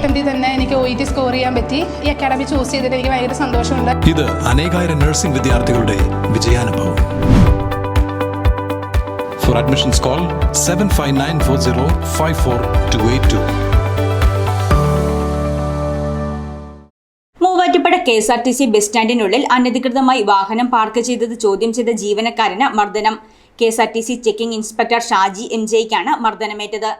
അറ്റംപ്റ്റിൽ തന്നെ എനിക്ക് O E T score ചെയ്യാൻ പറ്റി. ഈ അക്കാഡമി ചൂസ് ചെയ്തിട്ട് എനിക്ക് ഭയങ്കര സന്തോഷമുണ്ട്. ഇത് അനേകായിരം നഴ്സിംഗ് വിദ്യാർത്ഥികളുടെ വിജയാനുഭവം. For admissions call seven five nine four zero five four two eight two Muvattupuzha K S R T C bus സ്റ്റാൻഡിനുള്ളിൽ അനധികൃതമായി വാഹനം പാർക്ക് ചെയ്തത് ചോദ്യം ചെയ്ത ജീവനക്കാരന് മർദ്ദനം. K S R T C checking inspector Shaji M ജെയ്ക്കാണ് മർദ്ദനമേറ്റത്.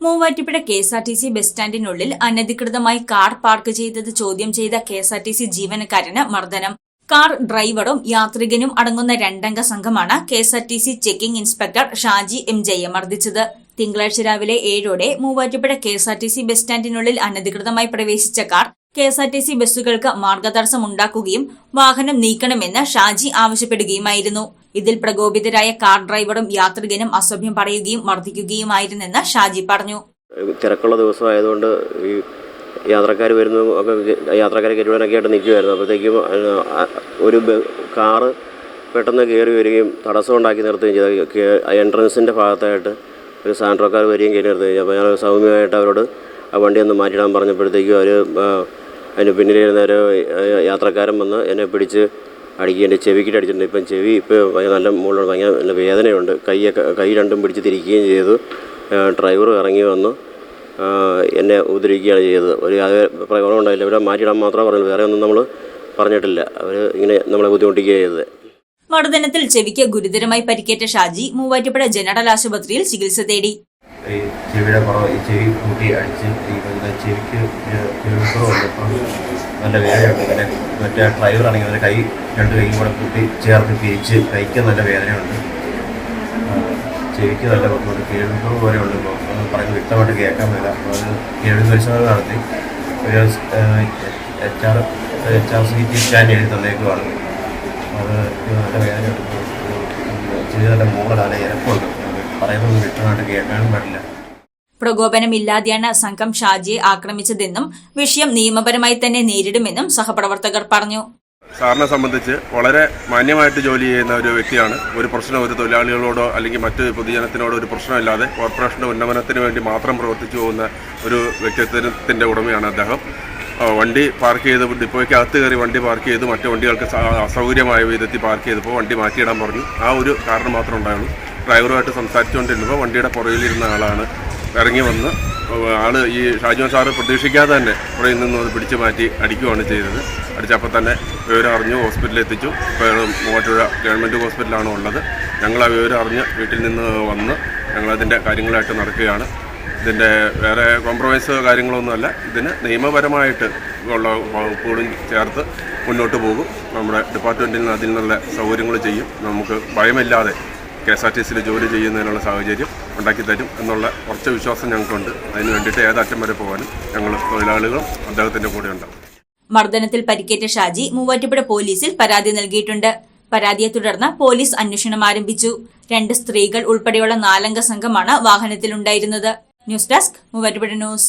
Muvattupuzha K S R T C bus സ്റ്റാൻഡിനുള്ളിൽ അനധികൃതമായി car park ചെയ്തത് ചോദ്യം ചെയ്ത K S R T C ജീവനക്കാരന് മർദ്ദനം. കാർ ഡ്രൈവറും യാത്രികനും അടങ്ങുന്ന രണ്ടംഗ സംഘമാണ് K S R T C checking inspector Shaji M ജയെ മർദ്ദിച്ചത്. തിങ്കളാഴ്ച രാവിലെ ഏഴോടെ Muvattupuzha K S R T C bus സ്റ്റാൻഡിനുള്ളിൽ അനധികൃതമായി പ്രവേശിച്ച car K S R T C ബസ്സുകൾക്ക് മാർഗതടസ്സം ഉണ്ടാക്കുകയും വാഹനം നീക്കണമെന്ന് ഷാജി ആവശ്യപ്പെടുകയുമായിരുന്നു. ഇതിൽ പ്രകോപിതരായ കാർ ഡ്രൈവറും യാത്രികനും അസഭ്യം പറയുകയും മർദ്ദിക്കുകയുമായിരുന്നെന്ന് ഷാജി പറഞ്ഞു. തിരക്കുള്ള ദിവസമായതുകൊണ്ട് ഈ യാത്രക്കാർ വരുന്നു ഒക്കെ യാത്രക്കാരെ കയറ്റുവാനൊക്കെ ആയിട്ട് നിൽക്കുമായിരുന്നു അപ്പോഴത്തേക്കും ഒരു കാറ് പെട്ടെന്ന് കയറി വരികയും തടസ്സം ഉണ്ടാക്കി നിർത്തുകയും ചെയ്ത. എൻട്രൻസിന്റെ ഭാഗത്തായിട്ട് ഒരു സാൻഡ്രോക്കാർ വരികയും കയറി നിർത്തുകയും അപ്പോൾ ഞാൻ സൗമ്യമായിട്ട് അവരോട് ആ വണ്ടി ഒന്ന് മാറ്റിയിടാൻ പറഞ്ഞപ്പോഴത്തേക്കും അവർ അതിന് പിന്നിലിരുന്ന ഒരു യാത്രക്കാരൻ വന്ന് എന്നെ പിടിച്ച് അടിക്കുക എന്റെ ചെവിക്കിട്ട് അടിച്ചിട്ടുണ്ട്. ഇപ്പം ചെവി ഇപ്പോൾ നല്ല മുകളിലോട്ട് ഭയങ്കര നല്ല വേദനയുണ്ട്. കൈയൊക്കെ കൈ രണ്ടും പിടിച്ച് തിരിക്കുകയും ചെയ്തു. ഡ്രൈവർ ഇറങ്ങി വന്നു. എന്നെ ഉപദ്രവിക്കുകയാണ് ചെയ്തത്. ഒരു യാതൊരു പ്രകടനം ഉണ്ടായില്ല ഇവിടെ മാറ്റിയിടാൻ മാത്രമേ പറഞ്ഞു വേറെ ഒന്നും നമ്മൾ പറഞ്ഞിട്ടില്ല. അവർ ഇങ്ങനെ നമ്മളെ ബുദ്ധിമുട്ടിക്കുകയാണ് ചെയ്തത്. മർദ്ദനത്തിൽ ചെവിക്ക് ഗുരുതരമായി പരിക്കേറ്റ ഷാജി മൂവാറ്റുപുഴ ജനറൽ ആശുപത്രിയിൽ ചികിത്സ തേടി. ഈ ചെവിയുടെ കുറവ് ഈ ചെവി കൂട്ടി അടിച്ച് ഈ എന്താ ചെവിക്ക് കിലോമീറ്റർ നല്ല വേദനയുണ്ട്. അങ്ങനെ മറ്റേ ഡ്രൈവർ ആണെങ്കിൽ അവരുടെ കൈ രണ്ട് കൈയും കൂടെ കൂട്ടി ചേർത്ത് പിരിച്ച് കൈക്ക് നല്ല വേദനയുണ്ട്. ചെവിക്ക് നല്ല ബുദ്ധിമുട്ട്. കിലോമീറ്റർ പോലെ ഉണ്ട് ഇപ്പോൾ അത് പറഞ്ഞ് വ്യക്തമായിട്ട് കേൾക്കാൻ വരാം അപ്പോൾ അത് കേൾവി പരിശോധന നടത്തി. ഒരു H R H R C T scan എഴുതി തന്നേക്കുവാണ്. അത് നല്ല വേദനയുണ്ട്. ചെവി നല്ല മൂളാണ് ഇരപ്പുണ്ട്. പറയുന്നത് വ്യക്തമായിട്ട് കേൾക്കാനും പാടില്ല. പ്രകോപനമില്ലാതെയാണ് സംഘം ഷാജിയെ ആക്രമിച്ചതെന്നും വിഷയം നിയമപരമായി തന്നെ നേരിടുമെന്നും സഹപ്രവർത്തകർ പറഞ്ഞു. സാറിനെ സംബന്ധിച്ച് വളരെ മാന്യമായിട്ട് ജോലി ചെയ്യുന്ന ഒരു വ്യക്തിയാണ്. ഒരു പ്രശ്നം ഒരു തൊഴിലാളികളോടോ അല്ലെങ്കിൽ മറ്റു പൊതുജനത്തിനോടോ ഒരു പ്രശ്നമില്ലാതെ കോർപ്പറേഷന്റെ ഉന്നമനത്തിന് വേണ്ടി മാത്രം പ്രവർത്തിച്ചു പോകുന്ന ഒരു വ്യക്തിത്വത്തിന്റെ ഉടമയാണ് അദ്ദേഹം. വണ്ടി പാർക്ക് ചെയ്ത് ഡിപ്പോയ്ക്ക് അകത്ത് കയറി വണ്ടി പാർക്ക് ചെയ്ത് മറ്റു വണ്ടികൾക്ക് അസൗകര്യമായ വിധത്തിൽ പാർക്ക് ചെയ്തപ്പോൾ വണ്ടി മാറ്റിയിടാൻ പറഞ്ഞു. ആ ഒരു കാരണം മാത്രം ഉണ്ടായുള്ളൂ. ഡ്രൈവറുമായിട്ട് സംസാരിച്ചുകൊണ്ടിരുന്നപ്പോൾ വണ്ടിയുടെ പുറകിലിരുന്ന ആളാണ് ഇറങ്ങി വന്ന് ആൾ ഈ ഷാജുവൻ സാറ് പ്രതീക്ഷിക്കാതെ തന്നെ പുറയിൽ നിന്ന് അത് പിടിച്ചു മാറ്റി അടിക്കുകയാണ് ചെയ്തത്. അടിച്ചപ്പോൾ തന്നെ വിവരം അറിഞ്ഞു ഹോസ്പിറ്റലിൽ എത്തിച്ചു. മൂവാറ്റുപുഴ ഗവൺമെന്റ് ഹോസ്പിറ്റലാണ് ഉള്ളത്. ഞങ്ങൾ ആ വിവരം അറിഞ്ഞ് വീട്ടിൽ നിന്ന് വന്ന് ഞങ്ങളതിന്റെ കാര്യങ്ങളായിട്ട് നടക്കുകയാണ്. ഇതിന്റെ വേറെ കോംപ്രമൈസ് കാര്യങ്ങളൊന്നുമല്ല. ഇതിന് നിയമപരമായിട്ട് ഉള്ള വകുപ്പുകളും ചേർത്ത് മുന്നോട്ട് പോകും. നമ്മുടെ ഡിപ്പാർട്ട്മെന്റിൽ നിന്ന് അതിൽ നിന്നുള്ള സൗകര്യങ്ങൾ ചെയ്യും. നമുക്ക് ഭയമില്ലാതെ കെ എസ് ആർ ടി സിയിൽ ജോലി ചെയ്യുന്നതിനുള്ള സാഹചര്യം ഉണ്ടാക്കി തരും എന്നുള്ള ഉറച്ച വിശ്വാസം ഞങ്ങൾക്കുണ്ട്. അതിന് വേണ്ടിയിട്ട് ഏതറ്റം വരെ പോകാനും ഞങ്ങൾ തൊഴിലാളികളും അദ്ദേഹത്തിന്റെ കൂടെ ഉണ്ടാവും. മർദ്ദനത്തിൽ പരിക്കേറ്റ ഷാജി മൂവാറ്റുപുഴ പോലീസിൽ പരാതി നൽകിയിട്ടുണ്ട്. പരാതിയെ തുടർന്ന് പോലീസ് അന്വേഷണം ആരംഭിച്ചു. രണ്ട് സ്ത്രീകൾ ഉൾപ്പെടെയുള്ള നാലംഗ സംഘമാണ് വാഹനത്തിലുണ്ടായിരുന്നത്. News desk Muvattupuzha news.